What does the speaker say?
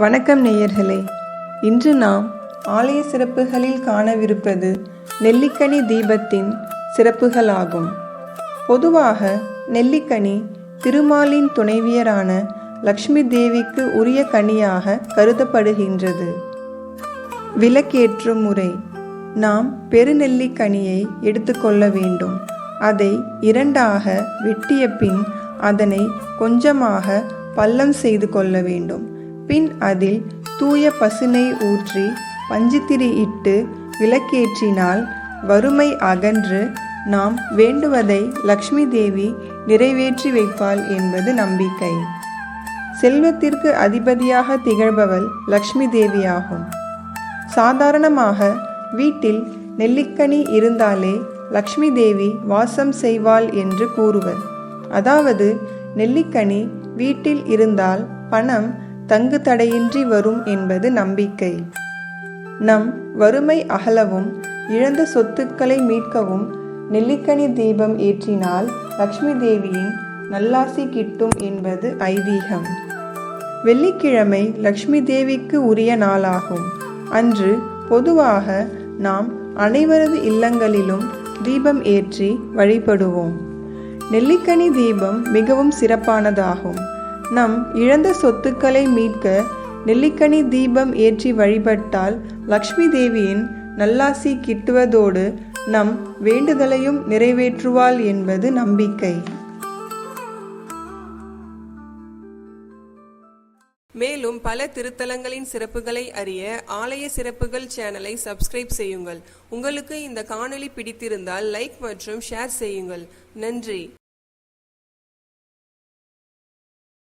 வணக்கம் நேயர்களே. இன்று நாம் ஆலய சிறப்புகளில் காணவிருப்பது நெல்லிக்கனி தீபத்தின் சிறப்புகளாகும். பொதுவாக நெல்லிக்கனி திருமாலின் துணைவியரான லக்ஷ்மி தேவிக்கு உரிய கனியாக கருதப்படுகின்றது. விளக்கேற்றும் முறை. நாம் பெருநெல்லிக்கனியை எடுத்துக்கொள்ள வேண்டும். அதை இரண்டாக வெட்டிய பின் அதனை கொஞ்சமாக பள்ளம் செய்து கொள்ள வேண்டும். பின் அதில் தூய பசுனை ஊற்றி பஞ்சுத்திரி இட்டு விளக்கேற்றினால் வறுமை அகன்று நாம் வேண்டுவதை லக்ஷ்மி தேவி நிறைவேற்றி வைப்பாள் என்பது நம்பிக்கை. செல்வத்திற்கு அதிபதியாக திகழ்பவள் லக்ஷ்மி தேவியாகும். சாதாரணமாக வீட்டில் நெல்லிக்கனி இருந்தாலே லக்ஷ்மி தேவி வாசம் செய்வாள் என்று கூறுவர். அதாவது நெல்லிக்கனி வீட்டில் இருந்தால் பணம் தங்கு தடையின்றி வரும் என்பது நம்பிக்கை. நம் வறுமை அகலவும் இழந்த சொத்துக்களை மீட்கவும் நெல்லிக்கனி தீபம் ஏற்றினால் லக்ஷ்மி தேவியின் நல்லாசி கிட்டும் என்பது ஐதீகம். வெள்ளிக்கிழமை லக்ஷ்மி தேவிக்கு உரிய நாளாகும். அன்று பொதுவாக நாம் அனைவரது இல்லங்களிலும் தீபம் ஏற்றி வழிபடுவோம். நெல்லிக்கனி தீபம் மிகவும் சிறப்பானதாகும். நம் இழந்த சொத்துக்களை மீட்க நெல்லிக்கனி தீபம் ஏற்றி வழிபட்டால் லக்ஷ்மி தேவியின் நல்லாசி கிட்டுவதோடு நம் வேண்டுதலையும் நிறைவேற்றுவாள் என்பது நம்பிக்கை. மேலும் பல திருத்தலங்களின் சிறப்புகளை அறிய ஆலய சிறப்புகள் சேனலை சப்ஸ்கிரைப் செய்யுங்கள். உங்களுக்கு இந்த காணொளி பிடித்திருந்தால் லைக் மற்றும் ஷேர் செய்யுங்கள். நன்றி.